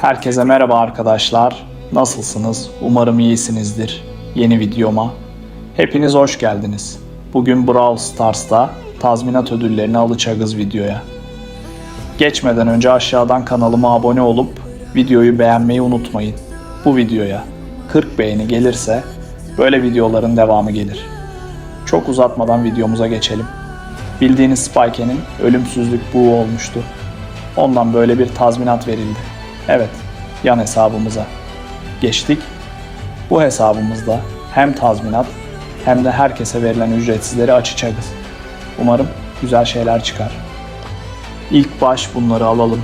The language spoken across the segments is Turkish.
Herkese merhaba arkadaşlar. Nasılsınız? Umarım iyisinizdir. Yeni videoma. Hepiniz hoş geldiniz. Bugün Brawl Stars'ta tazminat ödüllerini alacağız videoya. Geçmeden önce aşağıdan kanalıma abone olup videoyu beğenmeyi unutmayın. Bu videoya 40 beğeni gelirse böyle videoların devamı gelir. Çok uzatmadan videomuza geçelim. Bildiğiniz Spike'nin ölümsüzlük buğu olmuştu. Ondan böyle bir tazminat verildi. Evet, yan hesabımıza geçtik. Bu hesabımızda hem tazminat hem de herkese verilen ücretsizleri açacağız. Umarım güzel şeyler çıkar. İlk baş bunları alalım.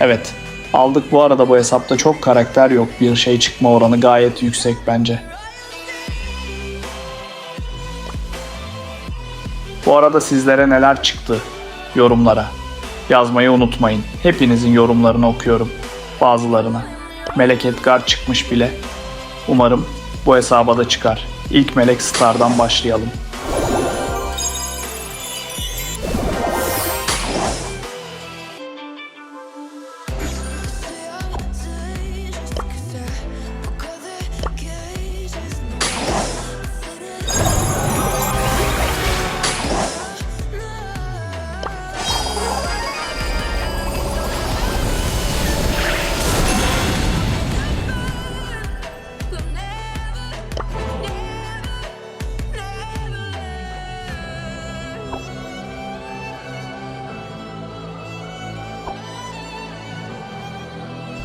Evet, aldık bu arada bu hesapta çok karakter yok. Bir şey çıkma oranı gayet yüksek bence. Bu arada sizlere neler çıktı yorumlara yazmayı unutmayın. Hepinizin yorumlarını okuyorum. Bazılarına. Melek Edgar çıkmış bile. Umarım bu hesaba da çıkar. İlk Melek Star'dan başlayalım.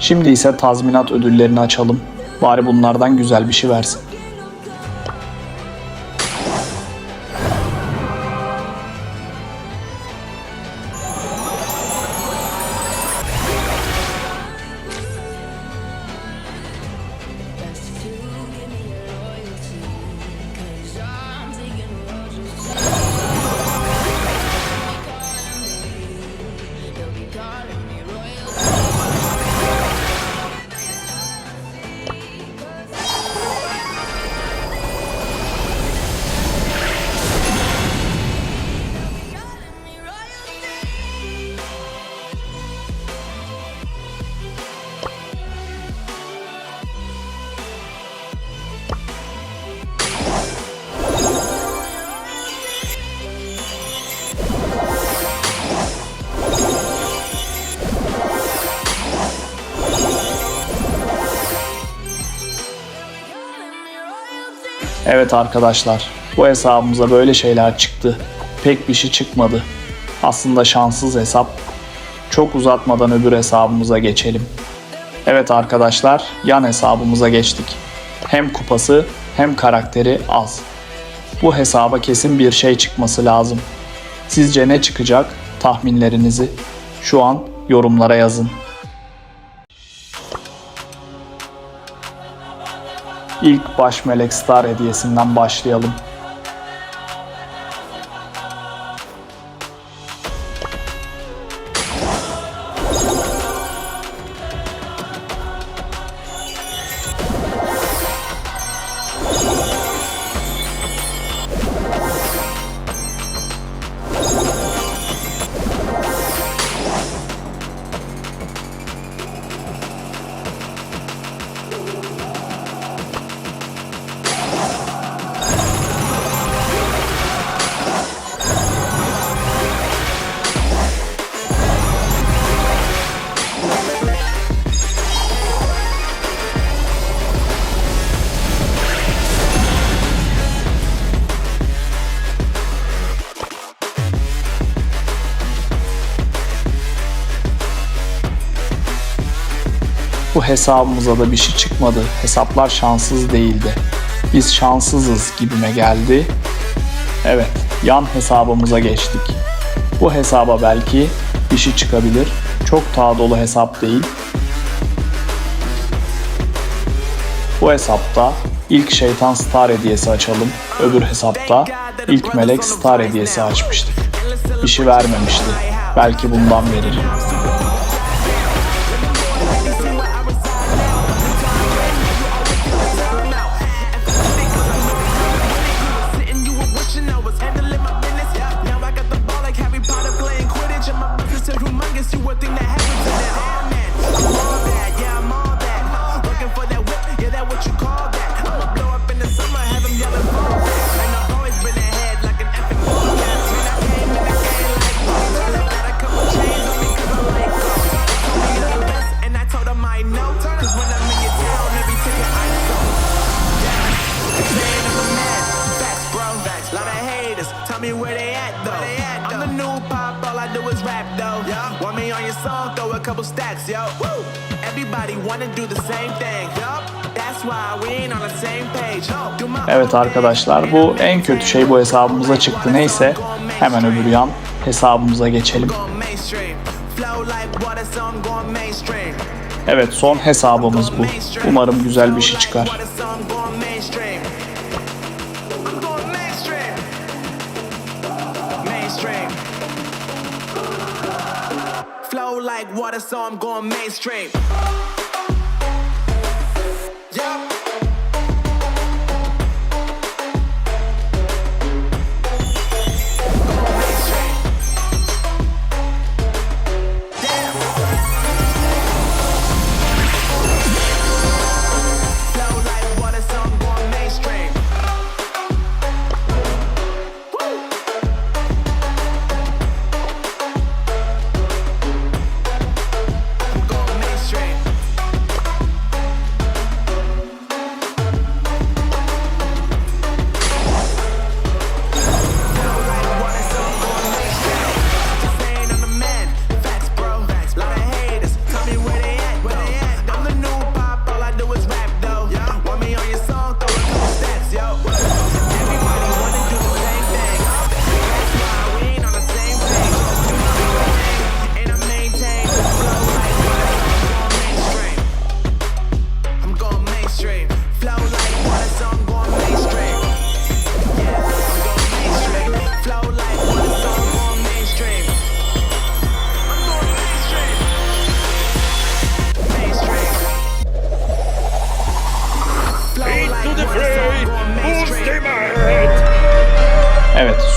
Şimdi ise tazminat ödüllerini açalım. Bari bunlardan güzel bir şey versin. Evet arkadaşlar, bu hesabımıza böyle şeyler çıktı. Pek bir şey çıkmadı. Aslında şanssız hesap. Çok uzatmadan öbür hesabımıza geçelim. Evet arkadaşlar, yan hesabımıza geçtik. Hem kupası hem karakteri az. Bu hesaba kesin bir şey çıkması lazım. Sizce ne çıkacak? Tahminlerinizi şu an yorumlara yazın. İlk Baş Melek Star hediyesinden başlayalım. Bu hesabımıza da bir şey çıkmadı. Hesaplar şanssız değildi. Biz şanssızız gibime geldi. Evet, yan hesabımıza geçtik. Bu hesaba belki bir şey çıkabilir. Çok daha dolu hesap değil. Bu hesapta ilk şeytan star hediyesi açalım. Öbür hesapta ilk melek star hediyesi açmıştık. İşi şey vermemişti. Belki bundan verir. me where they at though. They at, though? I'm the new pop, all I do is rap though. Yeah. Want me on your song? Throw a couple stacks, yo. Woo. Everybody wanna do the same thing. Yup. Evet arkadaşlar bu en kötü şey bu hesabımıza çıktı neyse hemen öbür yan hesabımıza geçelim. Evet son hesabımız bu. Umarım güzel bir şey çıkar. flow like water, so I'm going mainstream.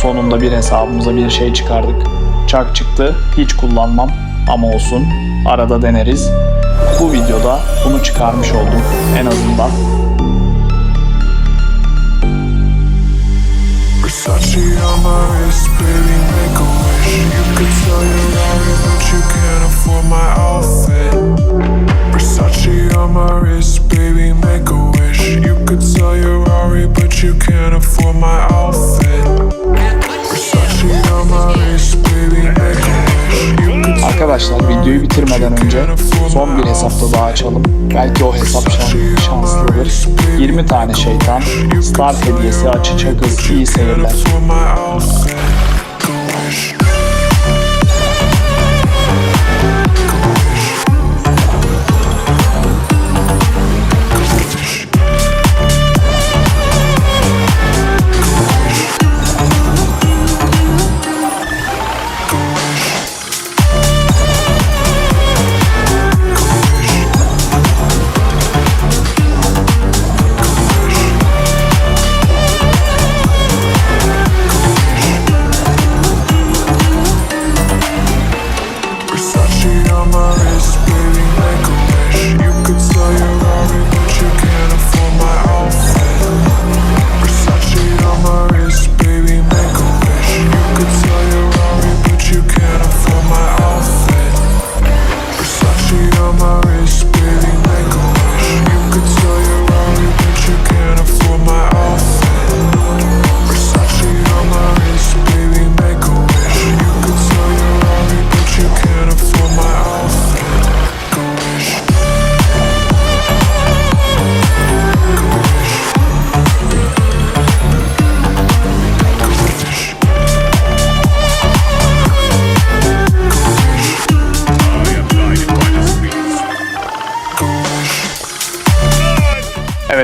Sonunda bir hesabımıza bir şey çıkardık. Çak çıktı, hiç kullanmam ama olsun. Arada deneriz. Bu videoda bunu çıkarmış oldum en azından. Versace on my wrist, baby, make a wish You could tell you love me, but you can't afford my outfit Versace on my wrist, baby, make a wish You could tell you're but you can't afford my outfit videoyu bitirmeden önce son bir hesapta daha açalım. Belki o hesap şanslıdır. 20 tane şeytan, star hediyesi açacak hız, iyi seyirler.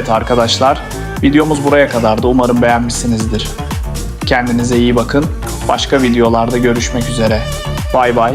Evet arkadaşlar, videomuz buraya kadardı. Umarım beğenmişsinizdir. Kendinize iyi bakın. Başka videolarda görüşmek üzere. Bay bay.